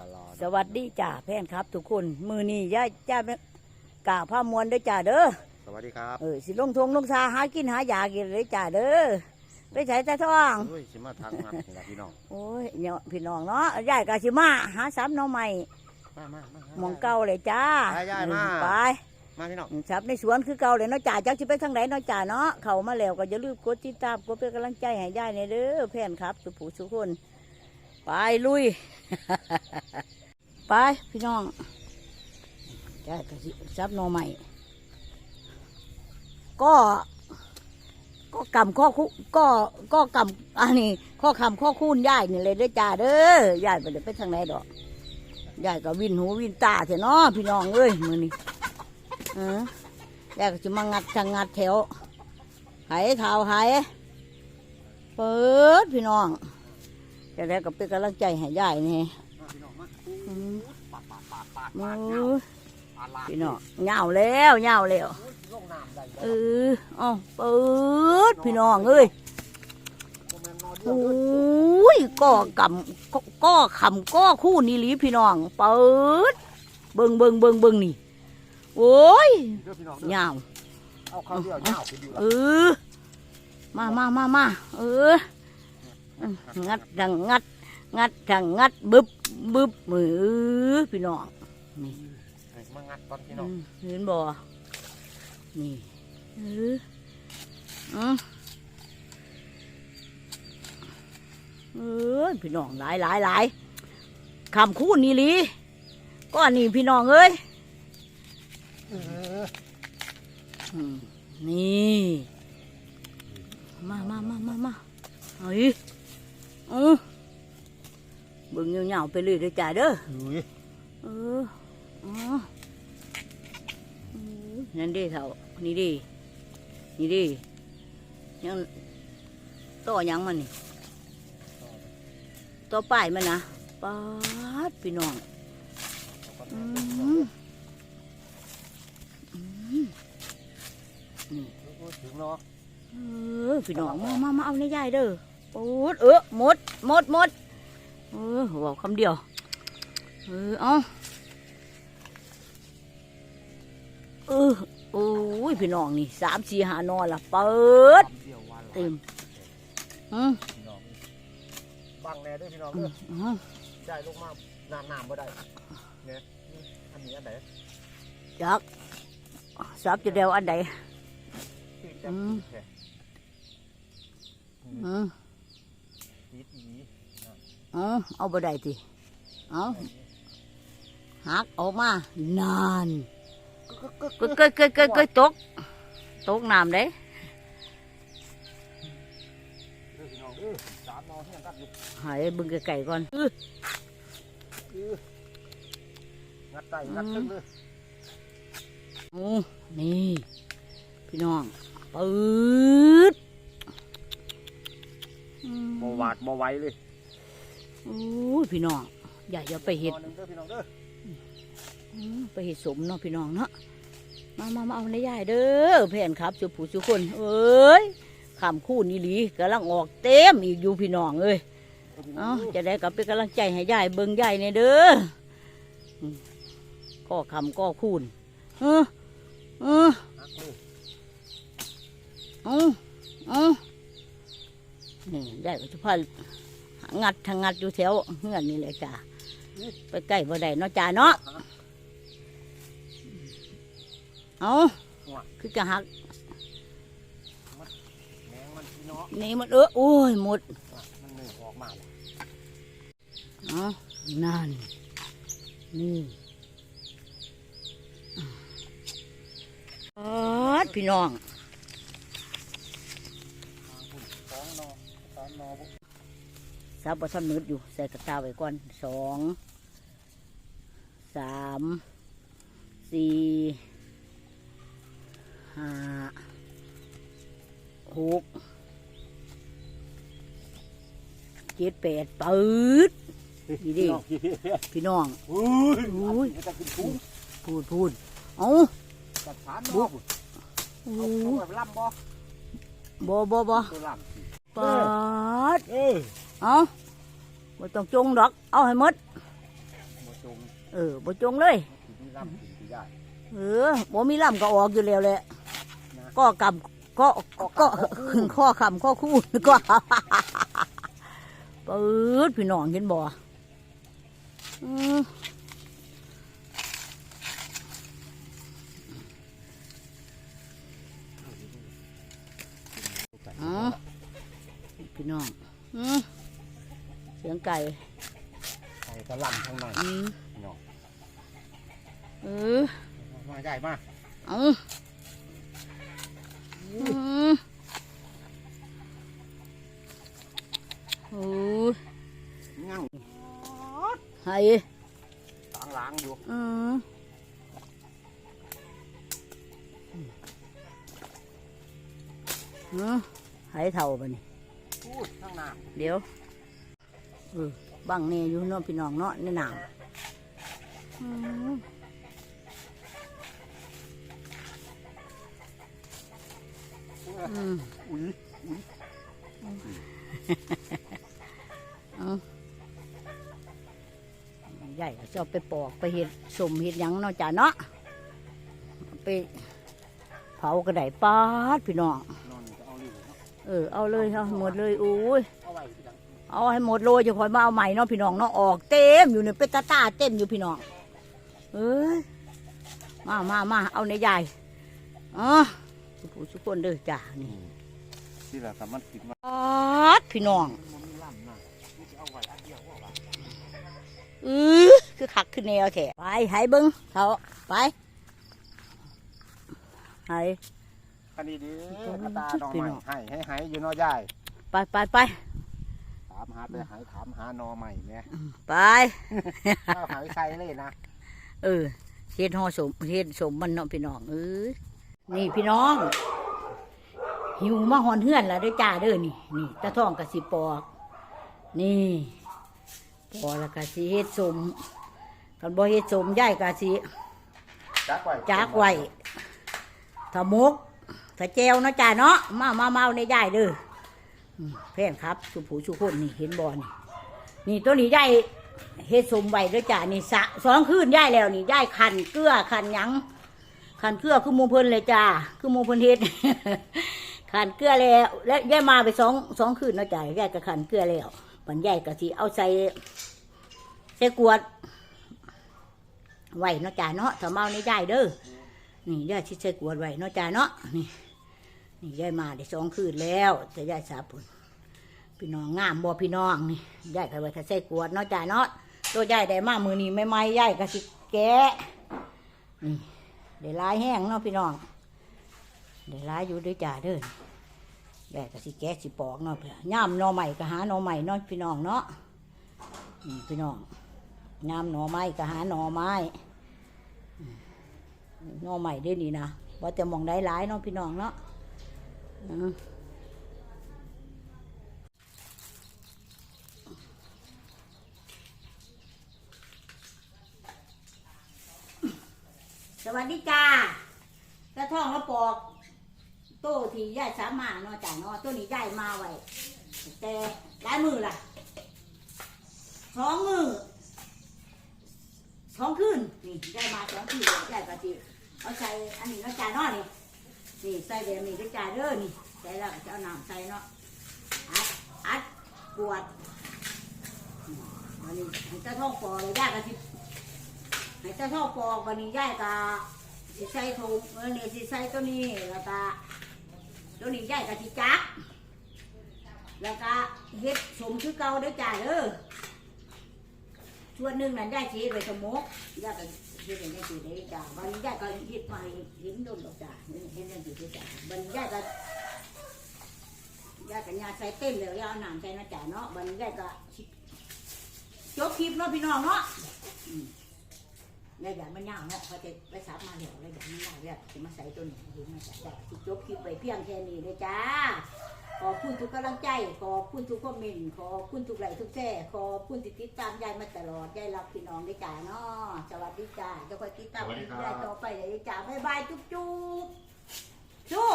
ตลอด สวัสดีจ่าแพนครับ ทุกคน มือนี้ย่าจ้ากาผ้ามวนเด้อจ่าเด้อ สวัสดีครับ เออสิลงทงลงซาหากินหายากินเลยจ่าเด้อ ไปใช้แต่ท้องเฮ้ยสิมาทางนัดนี่ล่ะพี่น้อง โอ้ยเนี่ยพี่น้องเนาะยายกาชิมาหาซ้ำหน้องใหม่มามามาหมองเก่าเลยจ้าไปยายมาไป มาพี่น้องซับในสวนคือเก่าเลยเนาะจ่าจักสิไปทางไหนเนาะจ่าเนาะ เข้ามาแล้วก็อย่าลืมกดติดตามกดเป็นกำลังใจให้ยายในอยเด้อแพนครับสุผู้สุกคน ไปลุย ไปพี่น้องยายกาสิซับนอใหม่ ก็ก็กำข้อคุก็ก็กำอันนี้ข้อคำข้อคูณยายนี่เลยเด้จ่าเด้อยายไปเดี๋ยวไปทางไหนดอกยายก็วินหูวินตาเถอะเนาะพี่น้องเอ้ยมือนี้เออยายก็จะมางัดทางงัดแถวไหเท้าไหเปิดพี่น้อง จะได้ก็เป็นกำลังใจให้ยายนี่มาพี่น้องมาอืมปาดปาดปาดปาดมืปาดอเงาปาดลาดพี่น้องเหงาแล้วเหงาแล้วลงน้ำได้เออเอ้าเปิดพี่น้องเอ้ยบ่แม่นนอนเดีโอยวเด้อ้ยก็กำก็ก็คำก็คู่นี่หลีพี่น้อง เปิด เบิงเบิงเบิงเบิงนี่ โอ้ยเด้อพี่น้องเหเด้องาเอาข้าวเดียวเหงาไปดูเอละอมามามามาเออ งัดดังงัด งัดดังงัดบึบบึบมือพี่น้องนี่มางัดก่อนพี่น้องเห็นบ่นี่เอออืเออพี่น้องหลายหลายหลายคำคู่นี่ลีก็นี่พี่น้องเอ้ยเอออืมนี่ มามามามามาเฮ้ย อือเบิ่งเงาๆไปเลยเด้อจ้าเด้ออุ้ยเอออ๋ออือนั่นดิเถ่านี่ดินี่ดิยังต่อยังมันนี่ต่อป้ายมันนะป๊าดพี่น้องอืมอืมนี่ถึงเนาะเออพี่น้องมามามาเอาในยายเด้อ ปูดเออหมดหมดหมดเออบอกคำเดียวเออเอาเออโอ้ยพี่น้องนี่สามสี่หานอนละเปิดคำเดียววันละเต็มอืมพี่น้องบังแน่เด้วยพี่น้องอืเด้มออืมได้ลงมาน้ำน้ำบ่ได้เนี่ยอันนี้อันไหนจักสับจะเดียวอันใดติดแค่อืมแค่อืมติดอี เอาเอาบ่ได้ติเอาหักออกมานานก็เกยเกยเกยเกยตกตกน้ำเด้เด้อพี่น้องกันอยู่ใหายบึงไก่ก่อนอื้อคืองัดไตงัดตึ้งเลยอู้นี่ พี่น้องปืดบ่หวาดบ่ไหวเลย อู้ยพี่น้องอย่าอย่าไปเห็ดนอนหนึ่งเด้อพี่น้องเด้ออืมไปเห็ดสมเนาะพี่น้องเนาะมามามาเอาในยายเด้อแผ่นครับสุผู้สุคนเอ้ยคำคู่นี่หลีกำลังออกเต็มอีกอยู่พี่น้องเอ้ยเอ้าจะได้กลับเป็นกำลังใจให้ยายเบิ่งยายเนี่ยเด้ออืมก็คำก็คูณเออเออหักเลยเออเออนี่ยายก็จะพา งัดทางงัดอยู่แถวเฮือนนี่แหละจ้าไปใกล้บ่ได้เนาะจ้าเนาะเอาคือจะหักนี่มันเออโอ้ยหมดมันหนึ่งออกมาเอานั่นนี่ออพี่น้อง สองนอสามนอพวก ซับบะทันมืดอยู่ ใส่กระตาไว้ก่อนสองสามสี่ห้าหกเจ็ดแปดปืดดีดิพี่น้องอุ้ยอุ้ยจะขึ้นสูงพูดพูดเอาจัดสามบุนอกโอ้เอาเอาแบบล่ำบ่บ่บ่บ่ตัวล่ำสิปาดเออ เอาบ่ต้องจงดอก เอาให้หมดเออบ่จงเลยที่นี่ร่ำถึงที่ได้เออบ่มีลำก็ออกอยู่แล้วแหละ ก็กำก็ก็ข้อคำข้อคู่ก็เปิดพี่น้องเห็นบ่อืมอ๋อพี่น้องอืม เสียงไก่ใส่กระหล่ำข้างในอืมเนาะเออมาใหญ่มากเอาอืมโอ้ยงั่งไห้ล้างล้างๆอยู่อืมอืมไห้เท่าปะนี่พูดข้างหน้าเดี๋ยว เออบังเนอยู่เนาะพี่น้องเนาะในหนามอืมอืมอุ้ยอุ้ยใหญ่จะเอาไปปอกไปเห็ดสมเห็ดยังเนาะจ้ะเนาะไปเผากระไดปาดพี่น้องเออเอาเลยเอาหมดเลยโอ้ย เอาไว้ที่หลังเอาให้หมดเลยจะคอยมาเอาใหม่เนาะพี่น้องเนาะออกเต็มอยู่เนี่ยเป็นตาตาเต็มอยู่พี่น้องเอ้ยมามามาเอาในใหญ่อ๋อสุผู้สุกคนเด้อจ้านี่ที่ละสามันกินมาปาดพี่น้องมันมีล่ำนะนี่จะเอาไว้อันเดียวว่าว่าเออคือคักคือแนวแถไปให้เบิ้งเขาไปให้คันนี้ดีกระตาดอกไม้ให้ให้ให้อยู่เนอยายไปไปไปถามหาไปหายถามหาหนอใหม่เนี่ยไปเอาหายใส่เลยนะเออเฮ็ดห่อสมเฮ็ดสมมันเนาะพี่น้องเออนี่พี่น้อง หิวมาหอนเฮือนแล้วเด้อจ้าเด้อนี่ นี่ตาท้องกะสิปอก นี่ปอกแล้วกะสิเฮ็ดสมกันบ่เฮ็ดสมย่ายกะสิจักไว้จากไว้ถ้ามกถ้าแจวเนาะจ้าเนาะมามามาเอาในย่ายเด้ออืม แพงครับสุผูสุคนนี่เห็นบ่นี่นี่ตัวนี้ย่ายเฮ็ดสมไว้ด้อจ้านี่สะสองคืนย่ายแล้วนี่ย่ายคันเกลือคันหยังคันเกลือคือมูเพิ่นเลยจ้าคือมูเพิ่นเฮ็ดขันเกลือแล้ว และย่ายมาไปสองสองคืนเนาะจ้ะย่ายก็ขันเกลือแล้วปันย่ายก็สิเอาใส่ใส่กวดไว้เนาะจ้ะเนาะถ้าเมานี่ย่ายเด้อนี่ย่ายสิใส่กวดไว้เนาะจ้ะเนาะนี่ นี่ยายมาได้สองคืนแล้วแต่ย่ายสาปุนพี่น้องงามบ่พี่น้องนี่ยายก็ไว้ถ้าใส่กวดเนาะจ้ะเนาะตัวยายได้มามือนี้ไม่ไม่ยายก็สิแกะนี่ได้ลายแห้งเนาะพี่น้องเดี๋ยวร้ายอยู่ด้วยจ่าเด้อแบกก็สิแกะสิปอกเนาะเพื่อย่ามนอใหม่ก็หานอใหม่เนาะพี่น้องเนาะนี่พี่น้องย่ามนอไม้ก็หานอไม้อืมหน่อใหม่เด้อนี่นะว่าแต่หมองได้หลายเนาะพี่น้องเนาะ สวัสดีจ้ากระท่องแล้วปอกโตที่ย่ายสามมาเนาะจ้ะเนาะตัวนี้ย่ายมาไว้แต่หลายมือล่ะสองมือสองคืนนี่ย่ายมาสองคืนย่ายก็สิเอาใส่อันนี้เนาะจ้ะเนาะนี่ นี่ใส่แบบนี้ก็จ้าเด้อนี่ใส่แล้วก็จะเอาน้ำใส่เนาะอัดอัดกวดอืมอันนี้ให้เจ้าท่องปอกเลยย่ายก็สิให้เจ้าท่องปอกวันนี้ย่ายก็สิใส่ถุงเออนี่สิใส่ตัวนี้แล้วก็ตัวนี้ใหญ่กับสิจักแล้วก็เฮ็ดสมคือเก่าเด้อจ้าเด้อ ส่วนหนึ่งนั่นได้สิไปสมกยาก็เฮ็ดอย่างนี้สิได้จ้าวันนี้ยาก็เฮ็ดมาให้เห็นโดนดอกจ้าเฮ็ดอย่างนี้สิจ้าวันนี้ยาก็ยาก็ยาใส่เต็มแล้วย่าเอาน้ำใส่นะจ้าเนาะวันนี้ยาก็สิจบคลิปเนาะพี่น้องเนาะแล้วอย่างมันยาวเนาะพอจะไปซับมาเดี๋ยวแล้วอย่างมันยาวแล้วจะมาใส่ตัวหนี้เห็นไหมจ้ะแต่ที่จบคลิปไปเพียงแค่นี้เลยจ้า ขอบคุณทุกกำลังใจ ขอบคุณทุกคอมเมนต์ขอบคุณทุกไลค์ทุกแชร์ขอบคุณที่ติดตามยายมาตลอดยายรักพี่น้องด้วยจ้าเนาะสวัสดีจ้าจะคอยติดตามยายต่อไปเลยจ้าบ๊ายบายจุ๊บจุ๊บสู้